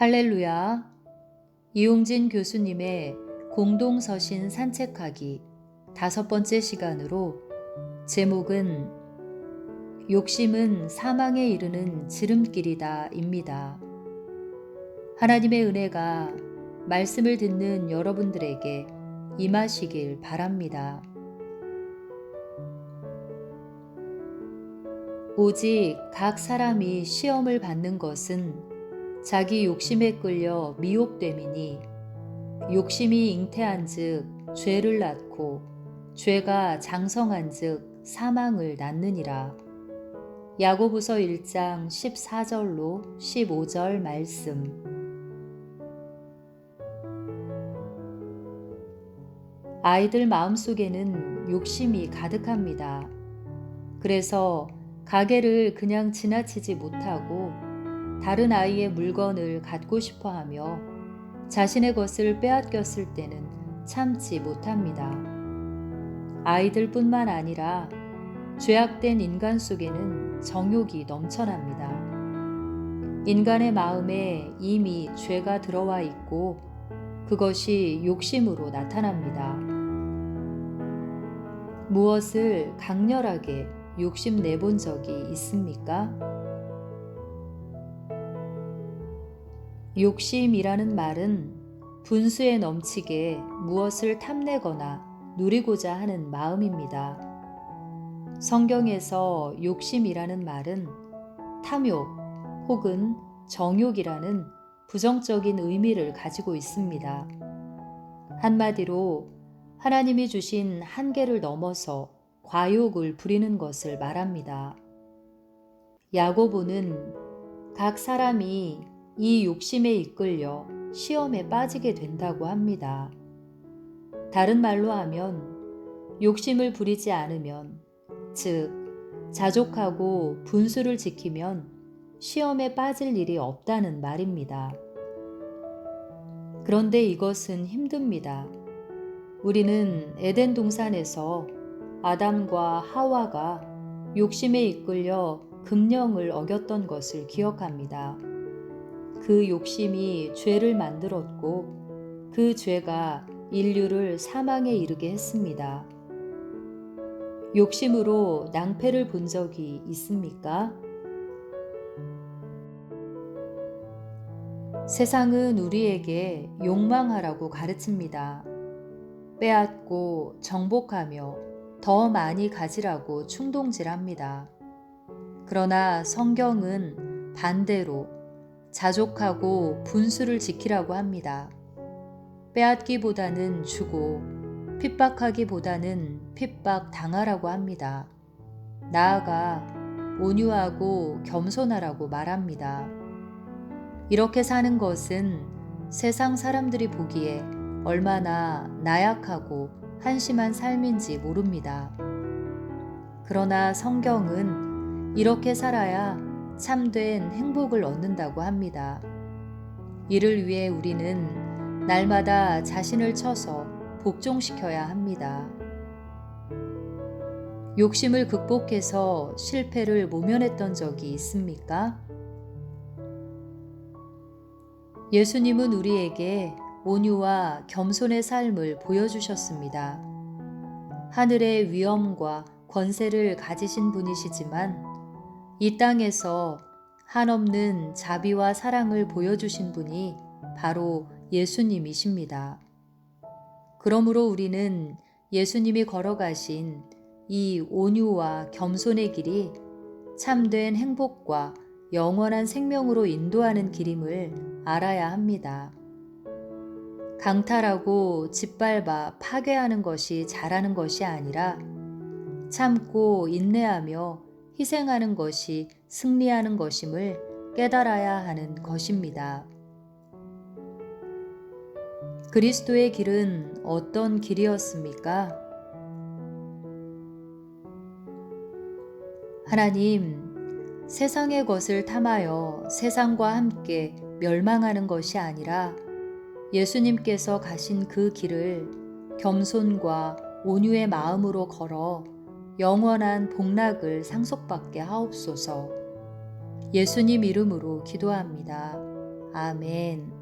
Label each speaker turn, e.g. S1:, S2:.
S1: 할렐루야. 이용진 교수님의 공동서신 산책하기 다섯 번째 시간으로 제목은 욕심은 사망에 이르는 지름길이다 입니다. 하나님의 은혜가 말씀을 듣는 여러분들에게 임하시길 바랍니다. 오직 각 사람이 시험을 받는 것은 자기 욕심에 끌려 미혹됨이니 욕심이 잉태한즉 죄를 낳고 죄가 장성한즉 사망을 낳느니라. 야고보서 1장 14절로 15절 말씀. 아이들 마음속에는 욕심이 가득합니다. 그래서 가게를 그냥 지나치지 못하고 다른 아이의 물건을 갖고 싶어 하며 자신의 것을 빼앗겼을 때는 참지 못합니다. 아이들뿐만 아니라 죄악된 인간 속에는 정욕이 넘쳐납니다. 인간의 마음에 이미 죄가 들어와 있고 그것이 욕심으로 나타납니다. 무엇을 강렬하게 욕심 내본 적이 있습니까? 욕심이라는 말은 분수에 넘치게 무엇을 탐내거나 누리고자 하는 마음입니다. 성경에서 욕심이라는 말은 탐욕 혹은 정욕이라는 부정적인 의미를 가지고 있습니다. 한마디로 하나님이 주신 한계를 넘어서 과욕을 부리는 것을 말합니다. 야고보는 각 사람이 이 욕심에 이끌려 시험에 빠지게 된다고 합니다. 다른 말로 하면 욕심을 부리지 않으면, 즉, 자족하고 분수를 지키면 시험에 빠질 일이 없다는 말입니다. 그런데 이것은 힘듭니다. 우리는 에덴 동산에서 아담과 하와가 욕심에 이끌려 금령을 어겼던 것을 기억합니다. 그 욕심이 죄를 만들었고 그 죄가 인류를 사망에 이르게 했습니다. 욕심으로 낭패를 본 적이 있습니까? 세상은 우리에게 욕망하라고 가르칩니다. 빼앗고 정복하며 더 많이 가지라고 충동질합니다. 그러나 성경은 반대로 자족하고 분수를 지키라고 합니다. 빼앗기보다는 주고 핍박하기보다는 핍박 당하라고 합니다. 나아가 온유하고 겸손하라고 말합니다. 이렇게 사는 것은 세상 사람들이 보기에 얼마나 나약하고 한심한 삶인지 모릅니다. 그러나 성경은 이렇게 살아야 참된 행복을 얻는다고 합니다. 이를 위해 우리는 날마다 자신을 쳐서 복종시켜야 합니다. 욕심을 극복해서 실패를 모면했던 적이 있습니까? 예수님은 우리에게 온유와 겸손의 삶을 보여주셨습니다. 하늘의 위엄과 권세를 가지신 분이시지만 이 땅에서 한없는 자비와 사랑을 보여주신 분이 바로 예수님이십니다. 그러므로 우리는 예수님이 걸어가신 이 온유와 겸손의 길이 참된 행복과 영원한 생명으로 인도하는 길임을 알아야 합니다. 강탈하고 짓밟아 파괴하는 것이 잘하는 것이 아니라 참고 인내하며 희생하는 것이 승리하는 것임을 깨달아야 하는 것입니다. 그리스도의 길은 어떤 길이었습니까? 하나님, 세상의 것을 탐하여 세상과 함께 멸망하는 것이 아니라 예수님께서 가신 그 길을 겸손과 온유의 마음으로 걸어 영원한 복락을 상속받게 하옵소서. 예수님 이름으로 기도합니다. 아멘.